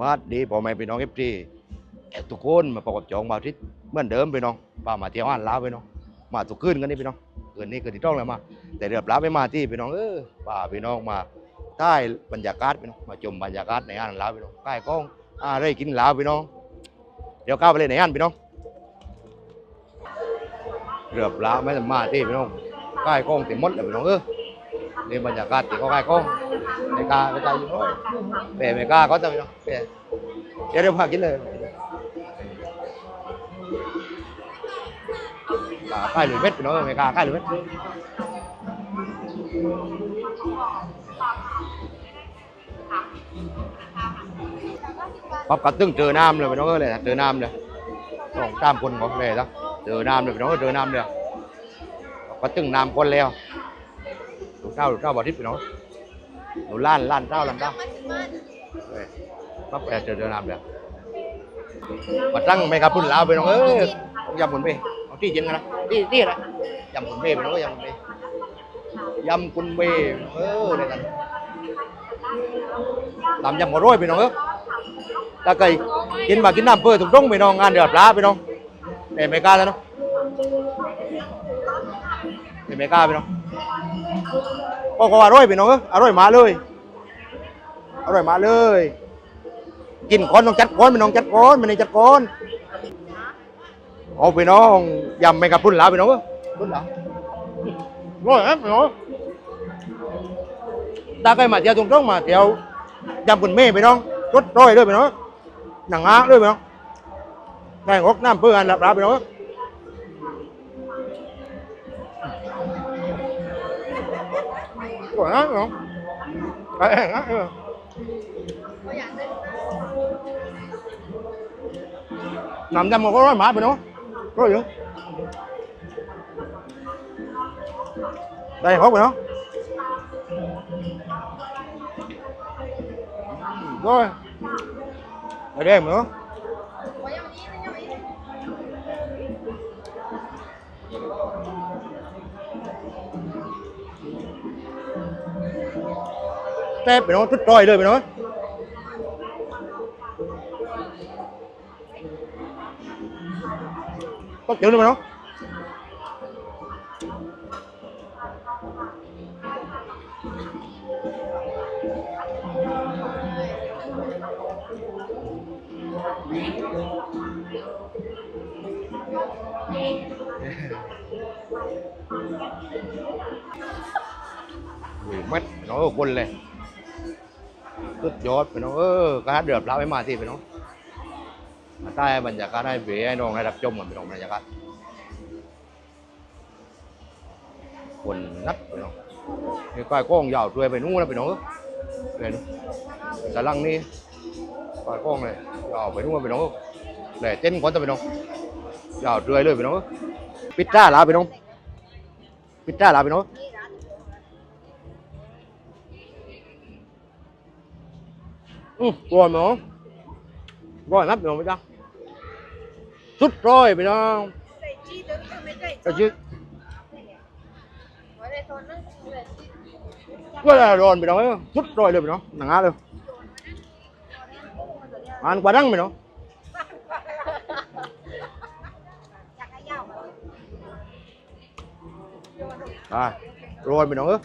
วัดดีพ่อแม่พี่น้องเอฟซีทุกคนมาประกอบจองมาทิศเหมือนเดิมพี่น้องป้ามาเที่ยวอ่านลาวพี่น้อง มาทุกคืนกันนี่พี่น้องคืนนี้คืนที่ต้องเลยมา แต่เรือปลาไม่มาที่พี่น้องเออป้าพี่น้องมาใต้บรรยากาศพี่น้องมาชมบรรยากาศในอ่านลาวพี่น้องใกล้กล้องอะไรกินลาวพี่น้อง เดี๋ยวก้าวไปเลยในอ่านพี่น้องเรือปลาไม่มาที่พี่น้องใกล้กล้องเต็มหมดเลยพี่น้องเออนี่บรรยากาศที่เขาใกล้กล้อง ไม่กล้าไม่กล้าอยู่น้อยแต่ไม่กล้าก็จะพี่น้องแต่เดี๋ยวเดี๋ยวพากินเลยปลาใกล้หรือเม็ดพี่น้องเออไม่กล้าใกล้หรือเม็ดปั๊บก็ตึ้งเจอน้ำเลยพี่น้องเอ้ยเลยเจอน้ำเลยสองสามคนก็เลยแล้วเจอน้ำเลยพี่น้องเอ้ยเจอน้ำเลยก็ตึ้งน้ำคนแล้วลูกเจ้าลูกเจ้าบอทิพย์พี่น้อง หนูล้านล้านเจ้าล้านเจ้าเอ้ยปั๊บไปเจอเจอน้ำเลยมาตั้งไม่กับพุ่นลาวพี่น้องเอ้ยเอายำคุณเป้เอาที่เย็นกันนะที่ที่อะไรยำคุณเป้พี่น้องเอ้ยยำคุณเป้ยำคุณเป้เออเลยกันตำยำหัวโร้อยพี่น้องเอ้ยตาไก่กินมากินน้ำเพื่อถูกต้องไปน้องงานเดือดร้าไปน้องแต่ไม่กล้าแล้วเนาะแต่ไม่กล้าไปน้อง ก็ก็อร่อยไปน้องเอออร่อยมาเลย อร่อยมาเลย กินก้อนต้องจัดก้อนไปน้องจัดก้อนไม่ได้จัดก้อนเอาไปน้องยำไม่กับพุ่นหลาไปน้องเออพุ่นหลาอร่อยนะไปน้องตาไก่มาเที่ยวตรงๆมาเที่ยวยำคุณเม่ไปน้องรสร้อยเลยไปน้องหนังอ้าด้วยไหมน้องได้งกน้ำเพื่อกันหลับรับไปน้อง Còn hết không? Đấy, hết rồi. Nằm ra một cái đó mã bên đó. Có gì không? Đây hốt rồi đó. Rồi. Ở đây nữa. ร้อยหมาไปน้องร้อยอยู่ได้งกไปน้องร้อย ở đây nữa tép bị nó thích rồi rồi bị nó có chữ nữa mà nó mười mét nó ở quân lên rất giót สุดยอดไปน้องเออก็เดือบรับให้มาที่ไปน้องใต้บรรยากาศให้เบยไอ้น้องได้รับจมกันไปน้องบรรยากาศคนนัดไปน้องไอ้ก้อยก้องยาวด้วยไปนู้นไปน้องเห็นแต่ลังนี่ก้อยก้องเลยยาวไปนู้นไปน้องแหล่เต้นก่อนจะไปน้องยาวด้วยเลยไปน้องปิดตาลาไปน้องปิดตาลาไปน้อง ừ, rồi mà rồi mắt rồi mới ra. Chút rồi bây giờ. Cái chứ quá là rồi mình nói chút rồi được mình nó nặng á được. Ăn quá đắng mình nó à rồi mình nói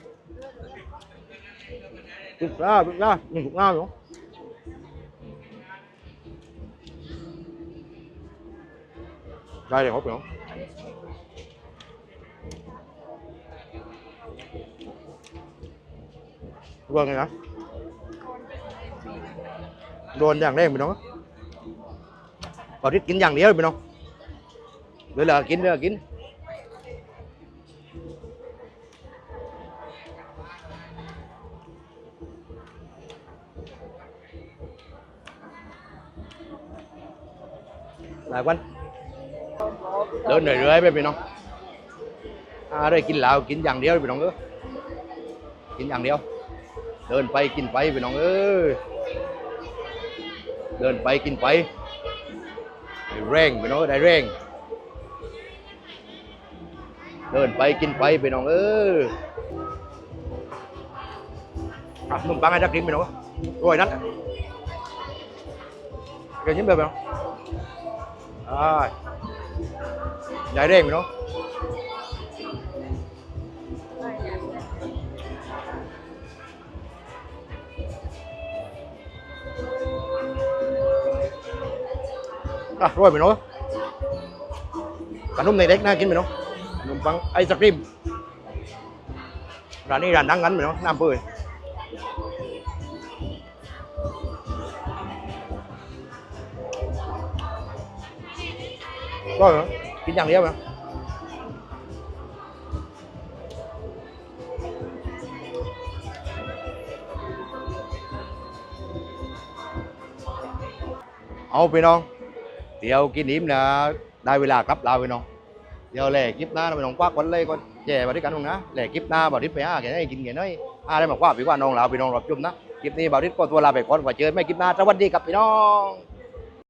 chút ra chút ra. Mình ngao đúng không? Đây hút nữa. Vâng này đó. Đồn dạng đây mình nó. Có ờ, rít kín dạng đĩa rồi mình không? Đây là kín, đây là kín. lại quanh เดินเรื่อยๆไปพี่น้องอาได้กินเหล้ากินอย่างเดียวพี่น้องเออกินอย่างเดียว เดินไปกินไปพี่น้องเอ้ยเดินไปกินไปได้แรงพี่น้องได้แรงเดินไปกินไปพี่น้องเอออ่ะมึงปังให้ดักดิ้งพี่น้องโรยนัด เดี๋ยวยิ้มแบบไหนอ่า ใหญ่เร่งไปเนาะอะร่อยไปเนาะขนมในเด็กน่ากินไปเนาะขนมปังไอศครีมร้านนี้ร้านดังกันไปเนาะน้ำเปื่อยร่อยเหรอ กินอย่างเดียวไหมเอาไปน้อง เดี๋ยวกินอิ่มนะได้เวลากลับลาไปน้อง เดี๋ยวแหล่คลิปหน้าไปน้องควักวันเลยก่อแย่มาด้วยกันน้องนะแหล่คลิปหน้าบ่าวทิศไปห้าแกได้กินแกน้อยห้าได้มาคว้าพี่ว่าน้องเราพี่น้องรับชมนะคลิปนี้บ่าวทิศก็ตัวลาไปก่อนกว่าเจอไม่คลิปหน้าสวัสดีครับพี่น้อง